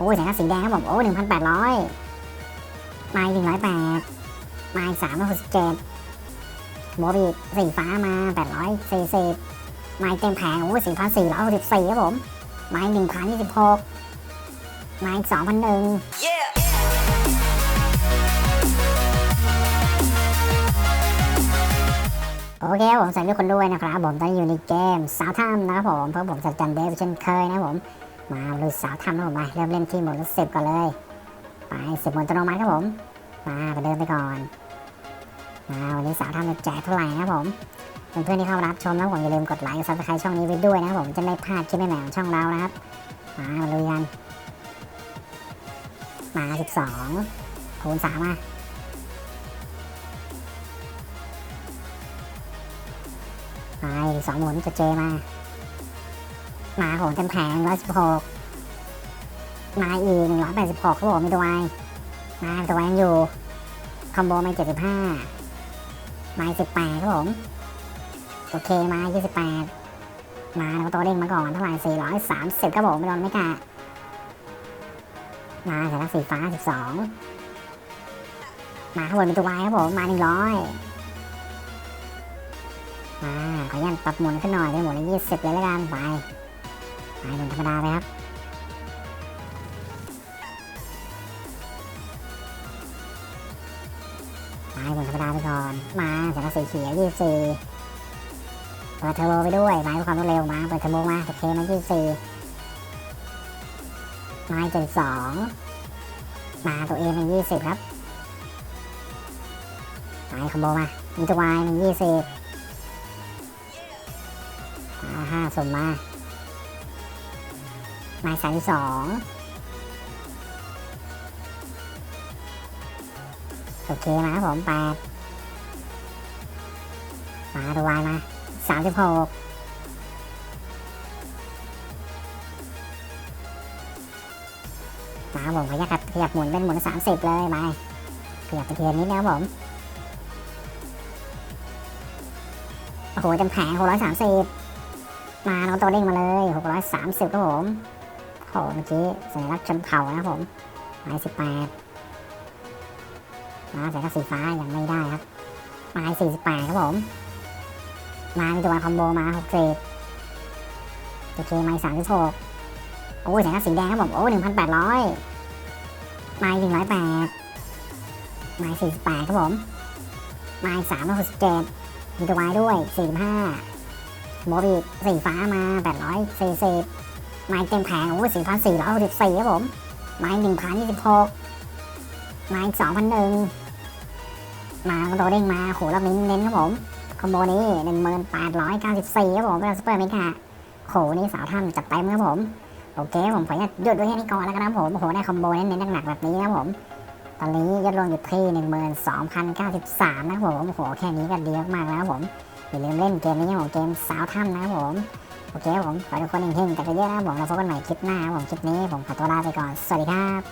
โอ้ยแสงสีแดงครับผมโอ้หนึ่งพันแปดร้อยมาหนึ่งร้อยแปดมาสามร้อยหกสิบเจ็ดบวกอีกสีฟ้ามาแปดร้อยสี่สิบมาเต็มแผงโอ้สี่พันสี่ร้อยหกสิบสี่ครับผมมาหนึ่งพันยี่สิบหกมาอีกสองพันหนึ่งโอเคผมสวัสดีทุกคนด้วยนะครับผมตอนนี้อยู่ในเกมสาวถ้ำนะครับผมเพื่อผมสัจจันเดฟเช่นเคยนะครับผม มาลุยสาวถ้ำนะผมไปเริ่มเล่นที่หมดสิบก่อนเลย ไปสิบโหมดอัตโนมัติครับผม มาไปเดินไปก่อนมาวันนี้สาวถ้ำจะแจกเท่าไหร่นะครับผมเพื่อนๆที่เข้ารับชมนะผมอย่าลืมกดไลค์กดซับสไครต์ช่องนี้ไว้ด้วยนะครับผมจะไม่พลาดคลิปใหม่ๆของช่องเรานะครับ มามาลุยกัน มาสิบสองคูณสามมามาสองหมุนจะเจมา มาโหนเต็มแผงร้อยสิบหกมาอีกหนึ่งร้อยแปดสิบหกครับผมมีตัวไอมาตัวไอยังอยู่ คอมโบมาเจ็ดสิบห้ามาสิบแปดครับผมโอเคมายี่สิบแปดมาแล้วตัวเด้งมาก่อนเท่าไหร่สี่ร้อยสามสิบครับผมไม่โดนไม่กะมาสายลักสีฟ้าสิบสองมาข้างบนเป็นตัวไอครับผมมาหนึ่งร้อยมาขออนุญาตปรับหมุนขึ้นหน่อยเป็นหมุนละยี่สิบเลยแล้วกันไป ไปหมุนธรรมดาไปครับไปหมุนธรรมดาไปก่อน มาแสงสีเขียวยี่สี่เปิดเทอร์โบไปด้วยมาเพื่อความรวดเร็วมา เปิดเทอร์โบมาโอเคมายี่สี่มาเจ็ดสองมาตัวเองเป็นยี่สิบครับไปคอมโบมามีตัวายเป็นยี่สิบมาห้าสมมา มายสามสองโอเคมาครับผมแปดมาตัววายมาสามสิบหกมาครับผมขยับขยับหมุนเป็นหมุนสามสิบเลยมาขยับไปเทียนนิดนะครับผมโอ้โหเต็มแผงหกร้อยสามสิบมาน้องตัวเด้งมาเลย630ครับผม โอ้โหเมื่อกี้สัญลักษณ์ชนเข่านะผมหมายสิบแปดมาส่ญลักษณ์สีฟ้ายังไม่ได้ครับหมายสี่สิบแปดครับผม มาในตัวคอมโบมาหกสิบตัเคไม่สามสิบหกโอ้ยส่ญลักษณ์สีแดงครับผมโอ้หนึ่งพันแปดร้อยไมหนึ่งร้อยแปดไมสี่สิบแปดครับผมไมสามร้อยหกสิบเจ็ดมีตัววายด้วยสี่ห้าโมบิสีฟ้ามาแปดร้อยสี่สิบ ไม้เต็มแผงโอ้สี่พันสี่ร้อยหกสิบสี่ครับผม ไม้หนึ่งพันยี่สิบหกไม้สองพันหนึ่งมาโดเด้งมาโหแล้วมิ้นเน้นครับผมคอมโบนี้หนึ่งหมื่นแปดร้อยเก้าสิบสี่ครับผมเป็นซูเปอร์เมกาโหนี่สาวถ้ำจัดเต็มครับผมโอเคผมขออนุญาตหยุดไว้แค่นี้ก่อนแล้วกันนะผมโอ้โหได้คอมโบเน้นๆหนักๆแบบนี้นะผมตอนนี้ยอดรวมอยู่ที่หนึ่งหมื่นสองพันเก้าสิบสามนะครับผมโอ้โหแค่นี้ก็ดีมากๆแล้วผมอย่าลืมเล่นเกมนี้ของเกมสาวถ้ำนะครับผม โอเคครับผมขอทุกคนเฮงๆกันเยอะนะครับผมเราพบกันใหม่คลิปหน้าครับผมคลิปนี้ผมขอตัวลาไปก่อน สวัสดีครับ